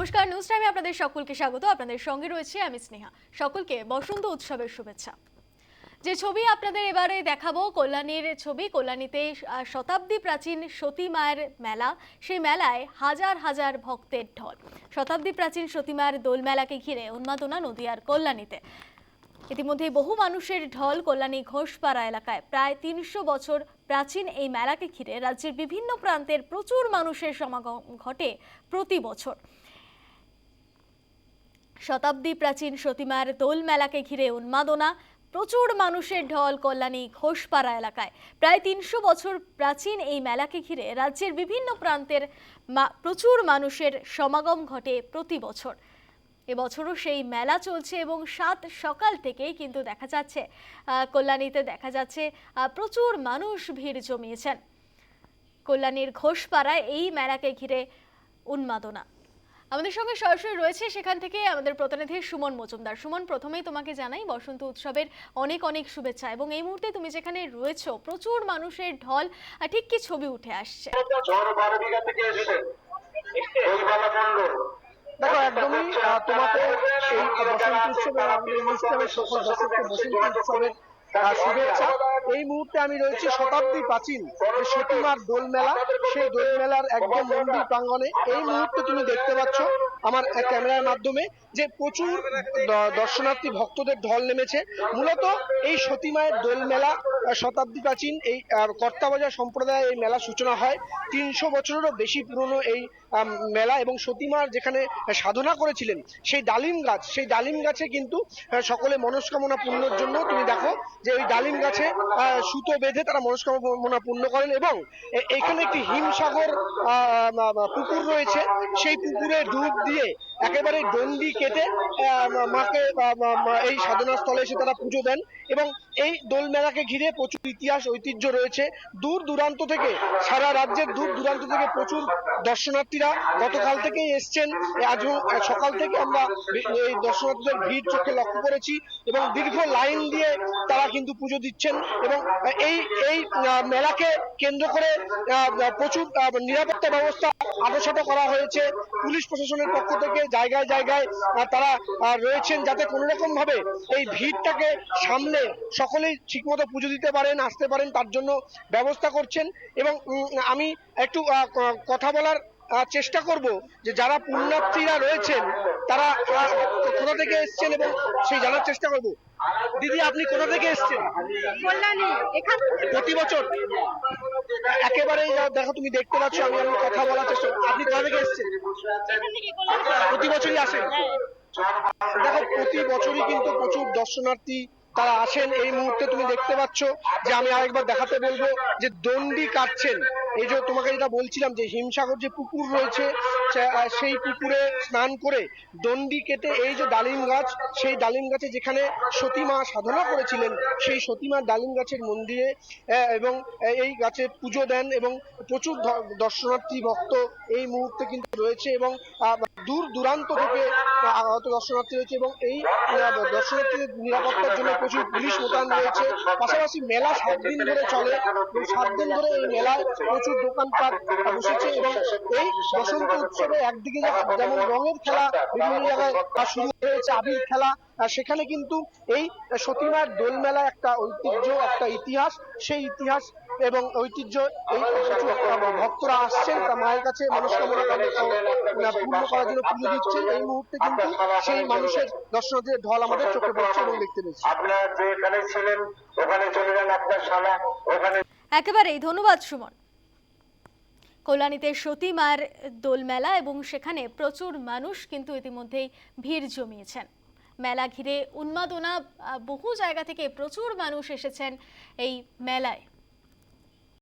নমস্কার নিউজ টাইমে আপনাদের সকলকে স্বাগত। আপনাদের সঙ্গে রয়েছে আমি স্নেহা। সকলকে বসন্ত উৎসবের শুভেচ্ছা। যে ছবি আপনাদের এবারে দেখাবো, কল্যাণীর ছবি। কল্যাণীতে শতাব্দী প্রাচীন সতী মায়ের মেলা। সেই মেলায় হাজার হাজার ভক্তের ঢল। শতাব্দী প্রাচীন সতী মায়ের দোল মেলাকে ঘিরে উন্মাদনা নদীয়ার কল্যাণীতে। ইতিমধ্যে বহু মানুষের ঢল কল্যাণী ঘোষপাড়া এলাকায়। প্রায় তিনশো বছর প্রাচীন এই মেলাকে ঘিরে রাজ্যের বিভিন্ন প্রান্তের প্রচুর মানুষের সমাগম ঘটে প্রতি বছর। শতাব্দী প্রাচীন সতীমার দোল মেলাকে ঘিরে উন্মাদনা, প্রচুর মানুষের ঢল কল্যাণী ঘোষপাড়া এলাকায়। প্রায় তিনশো বছর প্রাচীন এই মেলাকে ঘিরে রাজ্যের বিভিন্ন প্রান্তের প্রচুর মানুষের সমাগম ঘটে প্রতি বছর। এবছরও সেই মেলা চলছে এবং সাত সকাল থেকেই কিন্তু দেখা যাচ্ছে কল্যাণীতে দেখা যাচ্ছে প্রচুর মানুষ ভিড় জমিয়েছেন। কল্যাণীর ঘোষপাড়ায় এই মেলাকে ঘিরে উন্মাদনা। আমাদের সঙ্গে সরাসরি রয়েছে সেখান থেকে আমাদের প্রতিনিধি সুমন মজুমদার। সুমন, প্রথমেই তোমাকে জানাই বসন্ত উৎসবের অনেক অনেক শুভেচ্ছা এবং এই মুহূর্তে তুমি যেখানে রয়েছো, প্রচুর মানুষের ঢল ঠিক কি ছবি উঠে আসছে? দেখো, একদমই তোমাকে এই বসন্ত উৎসবে আমাদের অনুষ্ঠানের সকল বসন্ত উৎসবের শুভেচ্ছা। এই মুহূর্তে আমি রয়েছি শতাব্দী প্রাচীন সতীমার দোল মেলা সেই দোল মেলার একদম মন্দির প্রাঙ্গণে। এই মুহূর্তে তুমি দেখতে পাচ্ছ আমার ক্যামেরার মাধ্যমে যে প্রচুর দর্শনার্থী, ভক্তদের ঢল নেমেছে। মূলত এই সতীমায়ের দোল মেলা শতাব্দী প্রাচীন এই কর্তাবাজার সম্প্রদায়ে এই মেলা সূচনা হয়। তিনশো বছরেরও বেশি পুরনো এই মেলা এবং সতীমার যেখানে সাধনা করেছিলেন, সেই ডালিম গাছ, সেই ডালিম গাছে কিন্তু সকলে মনস্কামনা পূর্ণর জন্য তুমি দেখো যে ওই ডালিম গাছে সুতো বেঁধে তারা মনস্কামনা পূর্ণ করেন এবং এখানে একটি হিমসাগর পুকুর রয়েছে। সেই পুকুরে ডুব দিয়ে একেবারে ডন্ডি কেটে মাকে এই সাধনা স্থলে এসে তারা পুজো দেন এবং এই দোল মেলাকে ঘিরে প্রচুর ইতিহাস, ঐতিহ্য রয়েছে। দূর দূরান্ত থেকে, সারা রাজ্যের দূর দূরান্ত থেকে প্রচুর দর্শনার্থীরা গতকাল থেকেই এসছেন। আজ সকাল থেকে আমরা এই দর্শনার্থীদের ভিড় চোখে লক্ষ্য করেছি এবং দীর্ঘ লাইন দিয়ে তারা কিন্তু পুজো দিচ্ছেন এবং এই এই মেলাকে কেন্দ্র করে প্রচুর নিরাপত্তা ব্যবস্থা আটোসাটো করা হয়েছে। পুলিশ প্রশাসনের পক্ষ থেকে জায়গায় জায়গায় তারা রয়েছেন যাতে কোনো রকম ভাবে এই ভিড়টাকে সামলে সকলেই ঠিকমতো পুজো দিতে পারেন, আসতে পারেন, তার জন্য ব্যবস্থা করছেন। এবং আমি একটু কথা বলার চেষ্টা করব যে যারা পুণ্যার্থীরা রয়েছেন তারা কোথা থেকে এসছেন এবং সেই জানার চেষ্টা করব। দিদি আপনি কোথা থেকে এসছেন? প্রতি বছর? একেবারে দেখো তুমি দেখতে পাচ্ছ আমি আমি কথা বলার চেষ্টা আপনি কোথা থেকে এসছেন? প্রতি বছরই আসেন? দেখো প্রতি বছরই কিন্তু প্রচুর দর্শনার্থী তারা আসেন এই মুহূর্তে তুমি দেখতে পাচ্ছ যে আমি আরেকবার দেখাতে বলব যে দণ্ডি কাটছেন। এই যে তোমাকে যেটা বলছিলাম যে হিমসাগর যে পুকুর রয়েছে সেই পুকুরে স্নান করে দণ্ডি কেটে এই যে ডালিম গাছ সেই ডালিম গাছে যেখানে সতীমা সাধনা করেছিলেন সেই সতীমার ডালিম গাছের মন্দিরে এবং এই গাছে পুজো দেন এবং প্রচুর দর্শনার্থী ভক্ত এই মুহূর্তে কিন্তু রয়েছে এবং দূর দূরান্ত থেকে আহত দর্শনার্থী রয়েছে এবং এই আহ, দর্শনার্থীদের নিরাপত্তার জন্য প্রচুর পুলিশ মোতায়েন রয়েছে। পাশাপাশি মেলা সাত দিন ধরে চলে সাত দিন ধরে এই মেলায় প্রচুর দোকানপাট বসেছে এবং এই বসন্ত উৎসবে একদিকে যেমন রঙের খেলা বিভিন্ন জায়গায় শুরু হয়েছে আবির খেলা। আর সেখানে কিন্তু এই সতীমার দোল মেলা একটা ঐতিহ্য একটা ইতিহাস সেই ইতিহাস এবং ঐতিহ্য এই ভক্তরা আসছেন তা মায়ের কাছে মনস্কামনা করে- পূর্ণ করার জন্য পুজো দিচ্ছেন। এই মুহূর্তে কিন্তু সেই মানুষের দর্শনার্থীদের ঢল আমাদের চোখে পড়ছে এবং দেখতে পেয়েছি। আপনার যেখানে ছিলেন ওখানে চলে যান আপনার শালা ওখানে একেবারেই ধন্যবাদ সুমন। কল্যাণীতে সতীমার দোলমেলা এবং সেখানে প্রচুর মানুষ কিন্তু ইতিমধ্যেই ভিড় জমিয়েছেন। মেলা ঘিরে উন্মাদনা বহু জায়গা থেকে প্রচুর মানুষ এসেছেন এই মেলায়।